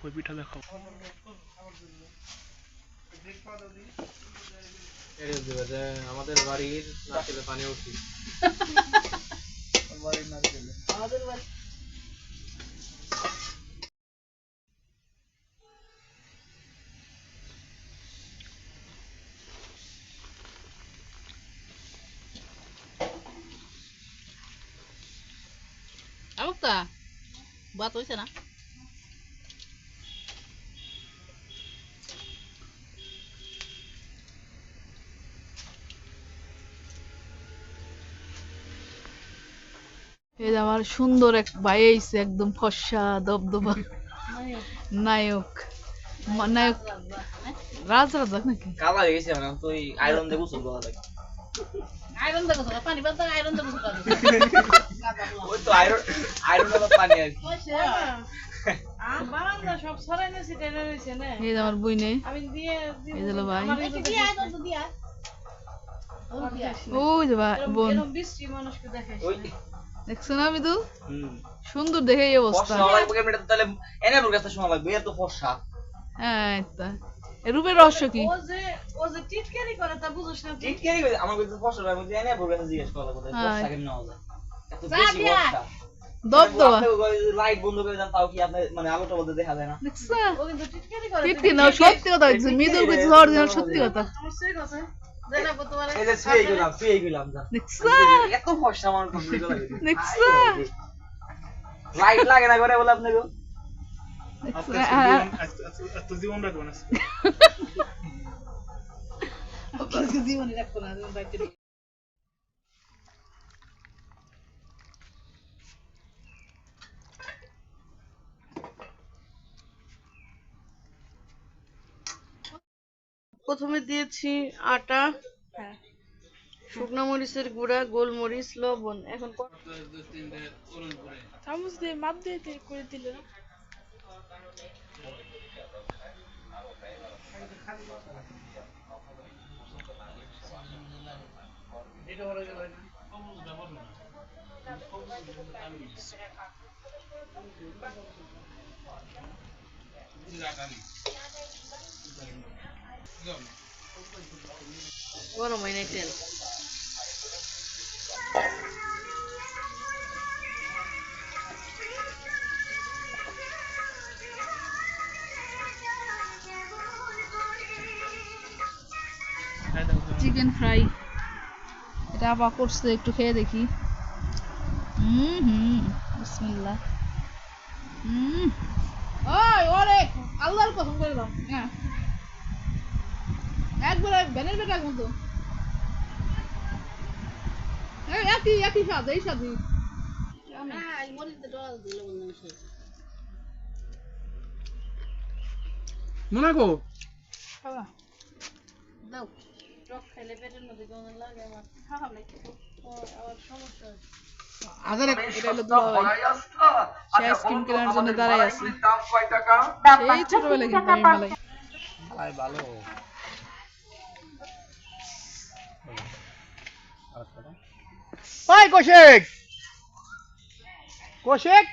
কই পিঠা দেখাও। আমাদের বাড়ির নারকেলে পানি উঠি আমুকটা বাত হইছে না? এই যে আমার সুন্দর এক ভাই আইছে একদম ফর্সা দবদবা। নায়ক। নায়ক। রাজ রাজাক নাকি? কালা হয়ে গেছে মানে তুই আয়রন দিয়ে গোসল লাগে। আয়রন পানি বাদ আয়রন ওই তো আয়রন আয়রন পানি আর কি। এই যে আমার বই নেই ওই যে বোন। দেখছ না সুন্দর দেখে এই অবস্থা। ফর্সা হওয়া লাগবে কেমনে? তাহলে এনে বুর কাছে শোনা লাগবে এত ফর্সা। হ্যাঁ রূপের রহস্য কি? টিটকারি আমার কাছে ফর্সা লাগে এনে বুর কাছে জিজ্ঞেস করা লাগবে হ্যাঁ। ফর্সা কেমনে হওয়া যায়? এত বেশি ফর্সা। বন্ধ করে দেন তাও কি আপনি মানে আলোটা বলতে দেখা যায় না? দেখছ? টিটকি না সত্যি কথা সত্যি কথা। লাইট লাগে না করে বলে আপনি গো দেখছ আজকে আ- আ- আজকে- আজকে- আজকে জীবন রাখবেন আজকে প্রথমে দিয়েছি আটা শুকনো মরিচের গুঁড়া গোলমরিচ লবণ। এখন চামচ দিয়ে মাপ দিয়ে করে দিলে না? গরম হয় নাই তেল চিকেন ফ্রাই এটা আবার করছে একটু খেয়ে দেখি। হুম হুম বিসমিল্লাহ। হুম ওই ওরে আল্লাহর কসম করে দাও। হ্যাঁ। একবার ভ্যানের বেটার মতো। একই একই স্বাদ এই স্বাদই। মোনাকো খাবা। দাও টক খাইলে পেটের মধ্যে কেমন লাগে আমার। খাওয়া লাগে আবার সমস্যা হয় এটা হলো সে আইসক্রিম কেনার জন্য দাঁড়ায় আছে। এই ছোটবেলা কিন্তু আমি মালাই ভালো। ওই কোশেক! কোশেক?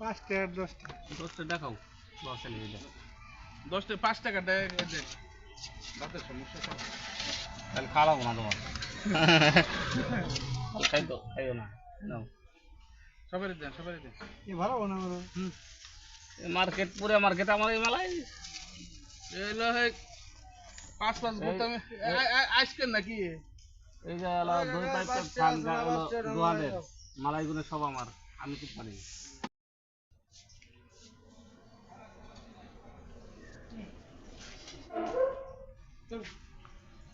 পাঁচটা দশটা। দশটা দেখাও। দশটা নিয়ে যাও। দশটা পাঁচ টাকা দেয় দেয় দাঁতের সমস্যা সব। তাহলে খাওয়াবো না তোমার। খাই তো খাইও না। নাও। সবারই দেন সবারই দেন। মার্কেট পুরো মার্কেট আমার এই মেলায় এলো পাঁচ পাঁচ নাকি? এই যে হলো দুই পাইপের থান হলো দোয়ানের মালাইগুলো সব আমার আমি তো পারি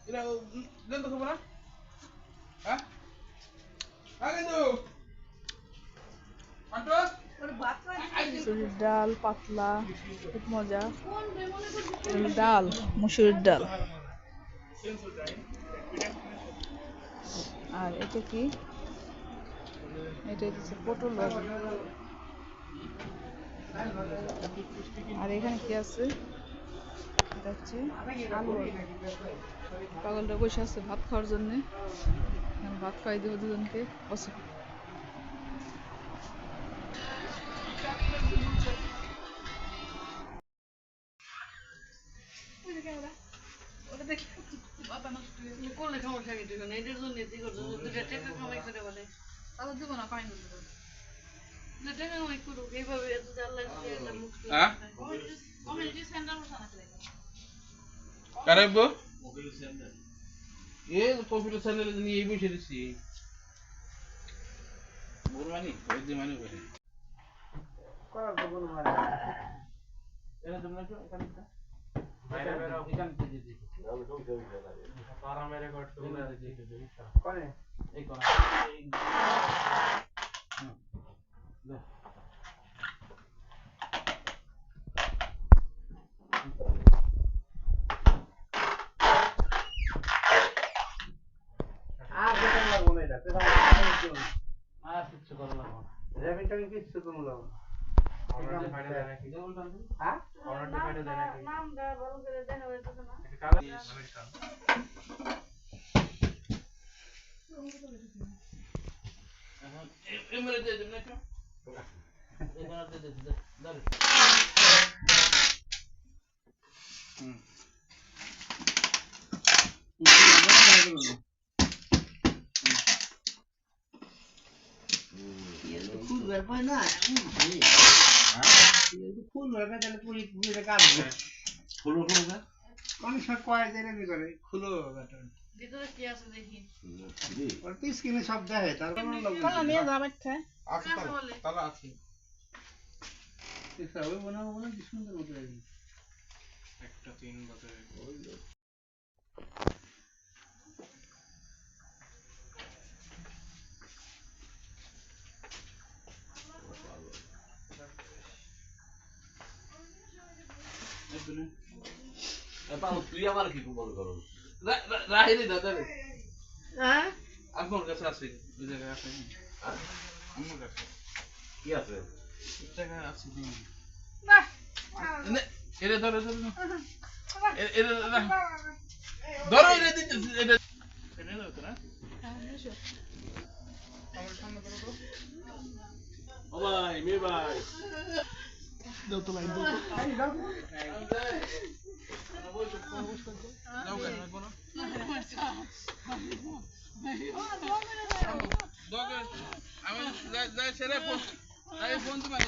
এটা তো খবর হ্যাঁ হ্যাঁ কিন্তু আন্টো মুসুরির ডাল পাতলা, খুব মজা। ডাল মুসুরির ডাল। আর এটা কি? এটা হচ্ছে পটল আর এখানে কি আছে? আলু পাগলটা বসে আছে ভাত খাওয়ার জন্য। ভাত খাওয়াই দেবো দুজনকে। বসে। করলে সমস্যা কিছু না এটার জন্য এটি করছ দুটা টাকা কামাই করে বলে তাহলে দিব না কামাই করতে পারব। টাকা কামাই করুক এইভাবে যদি আল্লাহ মুক্তি হ্যাঁ বসা না করে। এ কম্পিউটার চ্যানেলে নিয়ে বসে দিছি মানে ওই যে মানে করে করা তো কোনো মানে না। এটা তোমরা একটু এখানে করা। এই- হুম। দে। আর কিচ্ছু করা লাগবে না। যেমন টানছো। নামটা ভালো করে দেখা যাইতেছে না এখন ফুল ব্যাপার না ফুল ব্যাপার তাহলে পুরি পুরি কাজ ফুলো ফুলো না অনেক সময় কয় করে খুলো ব্যাপারটা ভিতরে কি আছে দেখি। ওর তো স্ক্রিনে সব দেখে তার কোনো লোক তাহলে নিয়ে যাব একটা। আছে মনে হয় মনে কি সুন্দর মতো একটা তিন বাজে তুই আমার কি মনে করো? রাহিনি দাদা রে হ্যাঁ? আপনার কাছে আছে ওই জায়গায় আছে। আমার কাছে। কি আছে? ওই জায়গায় আছে দিন বাহ, নে, এটা ধরো ধরো না। এটা ধরো এটা দিতেছি এটা এটা নাও তো না। আমার সামনে ধরো তো ও ভাই মে ভাই। দাও তো লাইন দাও যাও কেন কোনো দোকে আমি যাই যাই সেরে ফোন যাই ফোন দিবা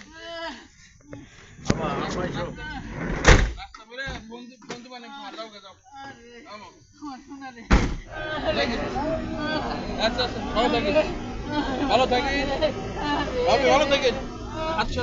রাস্তা বেরে ফোন দি ফোন দিবা না মার দাও গে যাও আমো আচ্ছা আচ্ছা ভালো থাকি ভালো থাকি ভালো ভালো আচ্ছা